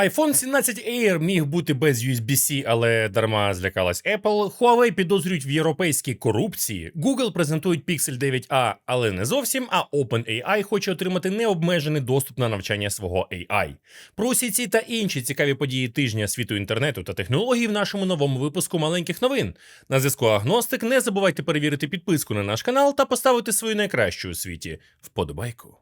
iPhone 17 Air міг бути без USB-C, але дарма злякалась Apple. Huawei підозрюють в європейській корупції. Google презентують Pixel 9a, але не зовсім. А OpenAI хоче отримати необмежений доступ на навчання свого AI. Про усі ці та інші цікаві події тижня світу інтернету та технологій в нашому новому випуску маленьких новин. На зв'язку Агностик. Не забувайте перевірити підписку на наш канал та поставити свою найкращу у світі вподобайку.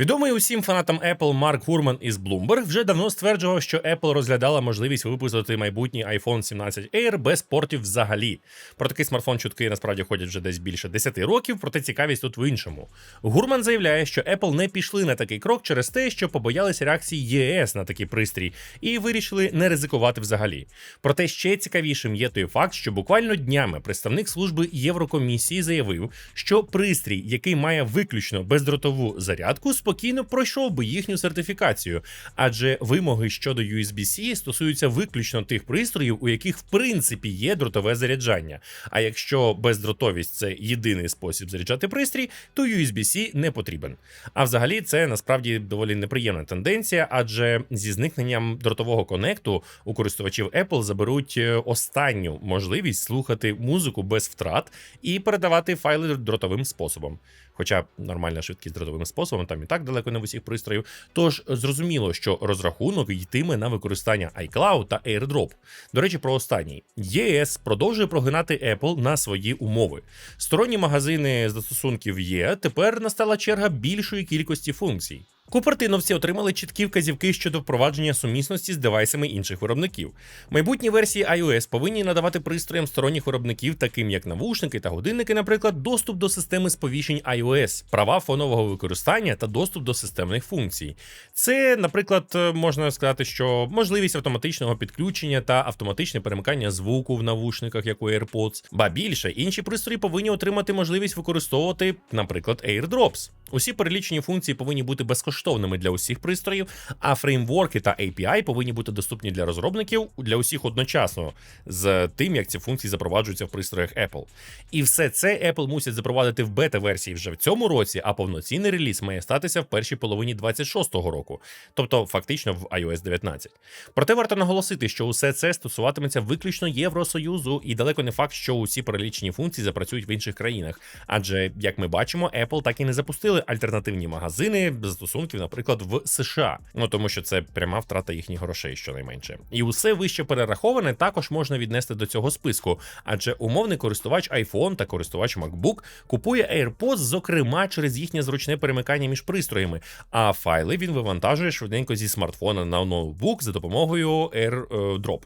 Відомий усім фанатам Apple Марк Гурман із Bloomberg вже давно стверджував, що Apple розглядала можливість випустити майбутній iPhone 17 Air без портів взагалі. Про такий смартфон чутки насправді ходять вже десь більше 10 років, проте цікавість тут в іншому. Гурман заявляє, що Apple не пішли на такий крок через те, що побоялися реакції ЄС на такий пристрій і вирішили не ризикувати взагалі. Проте ще цікавішим є той факт, що буквально днями представник служби Єврокомісії заявив, що пристрій, який має виключно бездротову зарядку, спокійно пройшов би їхню сертифікацію, адже вимоги щодо USB-C стосуються виключно тих пристроїв, у яких в принципі є дротове заряджання. А якщо бездротовість це єдиний спосіб заряджати пристрій, то USB-C не потрібен. А взагалі це насправді доволі неприємна тенденція, адже зі зникненням дротового конекту у користувачів Apple заберуть е, останню можливість слухати музику без втрат і передавати файли дротовим способом. Хоча нормальна швидкість дротовим способом там і так далеко не в усіх пристроїв. Тож зрозуміло, що розрахунок йтиме на використання iCloud та AirDrop. До речі, про останній ЄС продовжує прогинати Apple на свої умови. Сторонні магазини застосунків є. Тепер настала черга більшої кількості функцій. Купертиновці отримали чіткі вказівки щодо впровадження сумісності з девайсами інших виробників. Майбутні версії iOS повинні надавати пристроям сторонніх виробників, таким як навушники та годинники, наприклад, доступ до системи сповіщень iOS, права фонового використання та доступ до системних функцій. Це, наприклад, можна сказати, що можливість автоматичного підключення та автоматичне перемикання звуку в навушниках, як у AirPods. Ба більше інші пристрої повинні отримати можливість використовувати, наприклад, AirDrops. Усі перелічені функції повинні бути безкоштовними для усіх пристроїв, а фреймворки та API повинні бути доступні для розробників для усіх одночасно з тим, як ці функції запроваджуються в пристроях Apple. І все це Apple мусять запровадити в бета-версії вже в цьому році, а повноцінний реліз має статися в першій половині 26-го року, тобто фактично в iOS 19. Проте варто наголосити, що усе це стосуватиметься виключно Євросоюзу, і далеко не факт, що усі перелічені функції запрацюють в інших країнах. Адже, як ми бачимо, Apple так і не запустили альтернативні магазини застосунків, наприклад, в США. Ну тому що це пряма втрата їхніх грошей, щонайменше. І усе вище перераховане також можна віднести до цього списку, адже умовний користувач iPhone та користувач MacBook купує AirPods, зокрема через їхнє зручне перемикання між пристроями, а файли він вивантажує швиденько зі смартфона на ноутбук за допомогою AirDrop.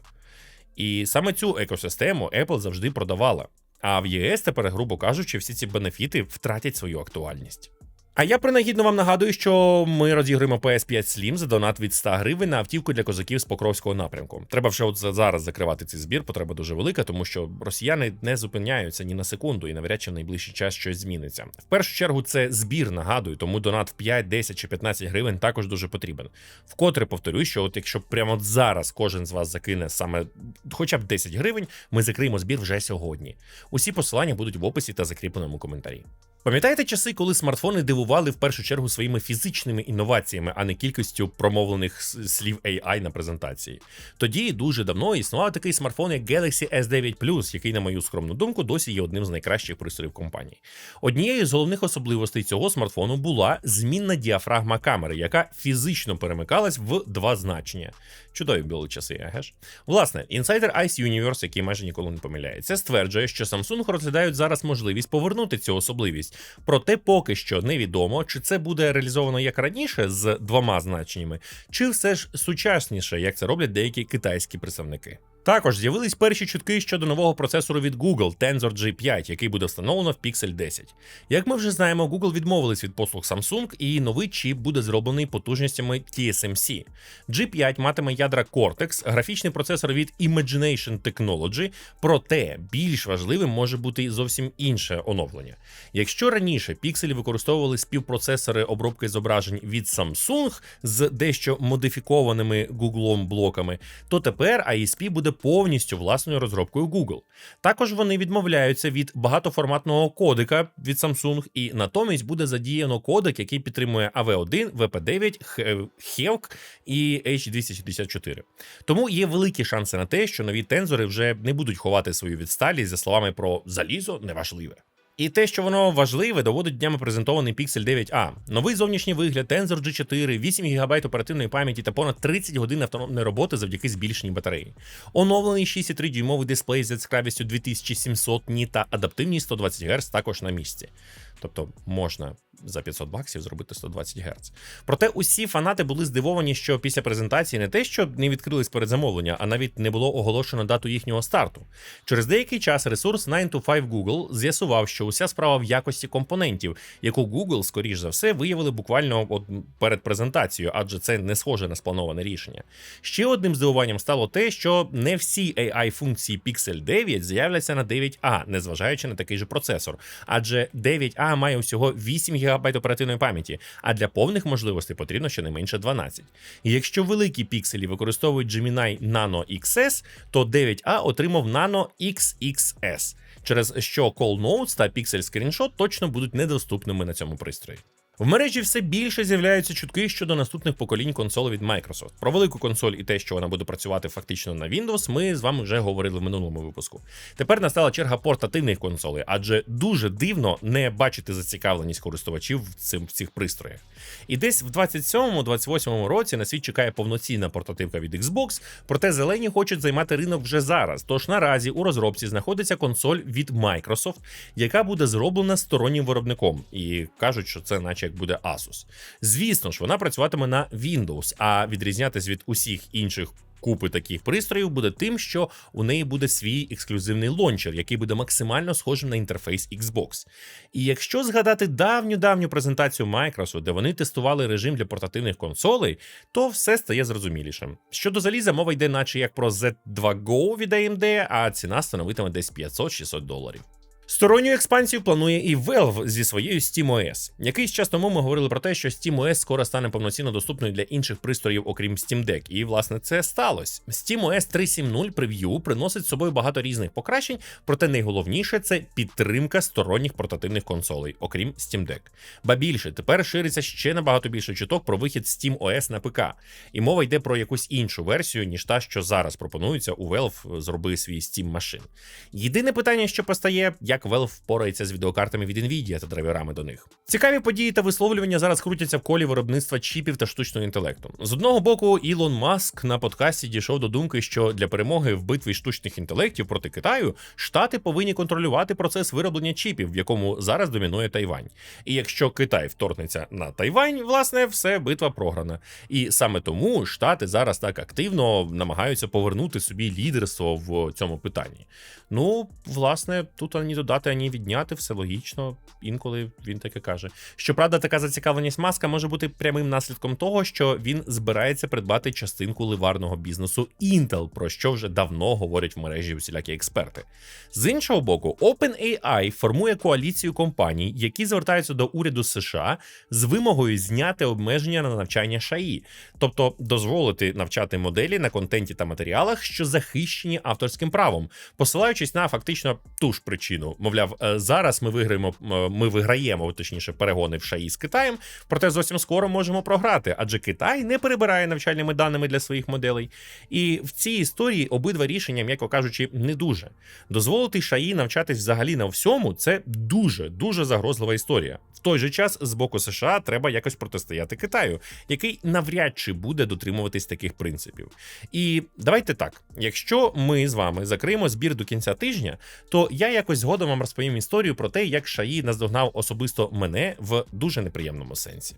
І саме цю екосистему Apple завжди продавала. А в ЄС тепер, грубо кажучи, всі ці бенефіти втратять свою актуальність. А я принагідно вам нагадую, що ми розіграємо PS5 Slim за донат від 100 гривень на автівку для козаків з Покровського напрямку. Треба вже от зараз закривати цей збір, потреба дуже велика, тому що росіяни не зупиняються ні на секунду і навряд чи в найближчий час щось зміниться. В першу чергу це збір, нагадую, тому донат в 5, 10 чи 15 гривень також дуже потрібен. Вкотре повторюю, що от якщо прямо от зараз кожен з вас закине саме хоча б 10 гривень, ми закриємо збір вже сьогодні. Усі посилання будуть в описі та закріпленому коментарі. Пам'ятаєте часи, коли смартфони дивували в першу чергу своїми фізичними інноваціями, а не кількістю промовлених слів AI на презентації? Тоді дуже давно існував такий смартфон, як Galaxy S9 Plus, який, на мою скромну думку, досі є одним з найкращих пристроїв компанії. Однією з головних особливостей цього смартфону була змінна діафрагма камери, яка фізично перемикалась в два значення. Чудові були часи, еге ж? Власне, інсайдер Ice Universe, який майже ніколи не помиляється, стверджує, що Samsung розглядають зараз можливість повернути цю особливість. Проте поки що невідомо, чи це буде реалізовано як раніше з двома значеннями, чи все ж сучасніше, як це роблять деякі китайські представники. Також з'явились перші чутки щодо нового процесору від Google Tensor G5, який буде встановлено в Pixel 10. Як ми вже знаємо, Google відмовились від послуг Samsung, і новий чіп буде зроблений потужностями TSMC. G5 матиме ядра Cortex, графічний процесор від Imagination Technology, проте більш важливим може бути і зовсім інше оновлення. Якщо раніше пікселі використовували співпроцесори обробки зображень від Samsung з дещо модифікованими Google блоками, то тепер ISP буде повністю власною розробкою Google. Також вони відмовляються від багатоформатного кодека від Samsung, і натомість буде задіяно кодек, який підтримує AV1, VP9, HEVC і H264. Тому є великі шанси на те, що нові тензори вже не будуть ховати свою відсталість за словами про залізо неважливе. І те, що воно важливе, доводить днями презентований Pixel 9a. Новий зовнішній вигляд, Tensor G4, 8 ГБ оперативної пам'яті та понад 30 годин автономної роботи завдяки збільшеній батареї. Оновлений 6,3 дюймовий дисплей з яскравістю 2700 ні та адаптивність 120 Гц також на місці. Тобто можна за 500 баксів зробити 120 Гц. Проте усі фанати були здивовані, що після презентації не те, що не відкрились передзамовлення, а навіть не було оголошено дату їхнього старту. Через деякий час ресурс 9 to 5 Google з'ясував, що уся справа в якості компонентів, яку Google, скоріш за все, виявили буквально от перед презентацією, адже це не схоже на сплановане рішення. Ще одним здивуванням стало те, що не всі AI функції Pixel 9 з'являться на 9A, незважаючи на такий же процесор, адже 9A має усього 8 ГБ оперативної пам'яті, а для повних можливостей потрібно щонайменше 12. І якщо великі пікселі використовують Gemini Nano XS, то 9A отримав Nano XXS, через що Call Notes та Pixel Screenshot точно будуть недоступними на цьому пристрої. В мережі все більше з'являються чутки щодо наступних поколінь консолей від Microsoft. Про велику консоль і те, що вона буде працювати фактично на Windows, ми з вами вже говорили в минулому випуску. Тепер настала черга портативних консолей, адже дуже дивно не бачити зацікавленість користувачів в цим в цих пристроях. І десь в 27-28 році на світ чекає повноцінна портативка від Xbox, проте зелені хочуть займати ринок вже зараз. Тож наразі у розробці знаходиться консоль від Microsoft, яка буде зроблена стороннім виробником, і кажуть, що це наче як буде Asus. Звісно ж, вона працюватиме на Windows, а відрізнятись від усіх інших. Купи таких пристроїв буде тим, що у неї буде свій ексклюзивний лончер, який буде максимально схожим на інтерфейс Xbox. І якщо згадати давню давню презентацію Microsoft, де вони тестували режим для портативних консолей, то все стає зрозумілішим. Щодо заліза, мова йде, наче як про Z2 Go від AMD, а ціна становитиме десь 500-600 доларів. Сторонню експансію планує і Valve зі своєю SteamOS. Якийсь час тому ми говорили про те, що SteamOS скоро стане повноцінно доступною для інших пристроїв, окрім Steam Deck. І власне це сталося. SteamOS 3.7.0 прев'ю приносить з собою багато різних покращень, проте найголовніше це підтримка сторонніх портативних консолей, окрім Steam Deck. Ба більше тепер шириться ще набагато більше чуток про вихід SteamOS на ПК. І мова йде про якусь іншу версію, ніж та, що зараз пропонується у Valve зроби свій Steam машин. Єдине питання, що постає, як Valve впорається з відеокартами від Nvidia та драйверами до них. Цікаві події та висловлювання зараз крутяться в колі виробництва чіпів та штучного інтелекту. З одного боку, Ілон Маск на подкасті дійшов до думки, що для перемоги в битві штучних інтелектів проти Китаю штати повинні контролювати процес вироблення чіпів, в якому зараз домінує Тайвань. І якщо Китай вторгнеться на Тайвань, власне, все битва програна. І саме тому штати зараз так активно намагаються повернути собі лідерство в цьому питанні. Ну, власне, тут ані додати, ані відняти, все логічно. Інколи він таке каже. Щоправда, така зацікавленість маска може бути прямим наслідком того, що він збирається придбати частинку ливарного бізнесу Intel, про що вже давно говорять в мережі усілякі експерти. З іншого боку, OpenAI формує коаліцію компаній, які звертаються до уряду США з вимогою зняти обмеження на навчання ШАІ, тобто дозволити навчати моделі на контенті та матеріалах, що захищені авторським правом, посилаючись на фактично ту ж причину. Мовляв, е, зараз ми виграємо, е, ми виграємо, точніше, перегони в шаї з Китаєм, проте зовсім скоро можемо програти, адже Китай не перебирає навчальними даними для своїх моделей. І в цій історії обидва рішення, м'яко кажучи, не дуже. Дозволити шаї навчатись взагалі на всьому це дуже дуже загрозлива історія. Той же час з боку США треба якось протистояти Китаю, який навряд чи буде дотримуватись таких принципів. І давайте так: якщо ми з вами закриємо збір до кінця тижня, то я якось згодом вам розповім історію про те, як Шаї наздогнав особисто мене в дуже неприємному сенсі.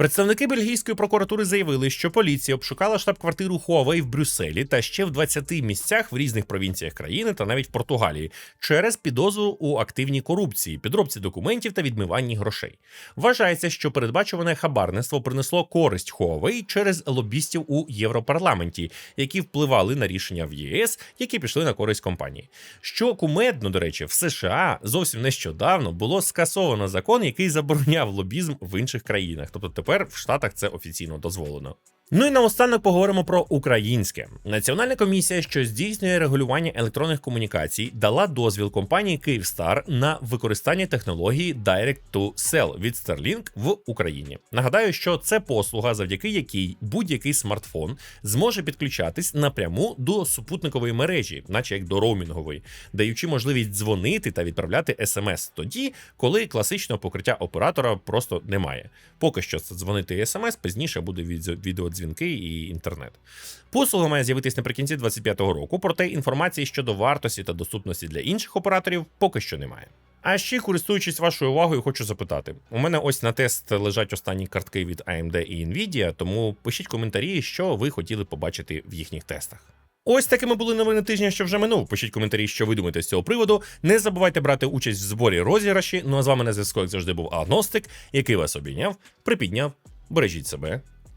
Представники бельгійської прокуратури заявили, що поліція обшукала штаб-квартиру Huawei в Брюсселі та ще в 20 місцях в різних провінціях країни та навіть в Португалії через підозру у активній корупції, підробці документів та відмиванні грошей. Вважається, що передбачуване хабарництво принесло користь Huawei через лобістів у Європарламенті, які впливали на рішення в ЄС, які пішли на користь компанії. Що кумедно, до речі, в США зовсім нещодавно було скасовано закон, який забороняв лобізм в інших країнах. Тобто тепер в Штатах це офіційно дозволено. Ну і наостанок поговоримо про українське. Національна комісія, що здійснює регулювання електронних комунікацій, дала дозвіл компанії Київстар на використання технології Direct to Cell від Starlink в Україні. Нагадаю, що це послуга, завдяки якій будь-який смартфон зможе підключатись напряму до супутникової мережі, наче як до роумінгової, даючи можливість дзвонити та відправляти смс тоді, коли класичного покриття оператора просто немає. Поки що це дзвонити і смс, пізніше буде від- відеодзвінки і інтернет. Послуга має з'явитись наприкінці 2025 року, проте інформації щодо вартості та доступності для інших операторів поки що немає. А ще користуючись вашою увагою, хочу запитати: у мене ось на тест лежать останні картки від AMD і Nvidia, тому пишіть коментарі, що ви хотіли побачити в їхніх тестах. Ось такими були новини тижня, що вже минув. Пишіть коментарі, що ви думаєте з цього приводу. Не забувайте брати участь в зборі розіграші. Ну а з вами на зв'язку, як завжди, був Агностик, який вас обійняв, припідняв. Бережіть себе,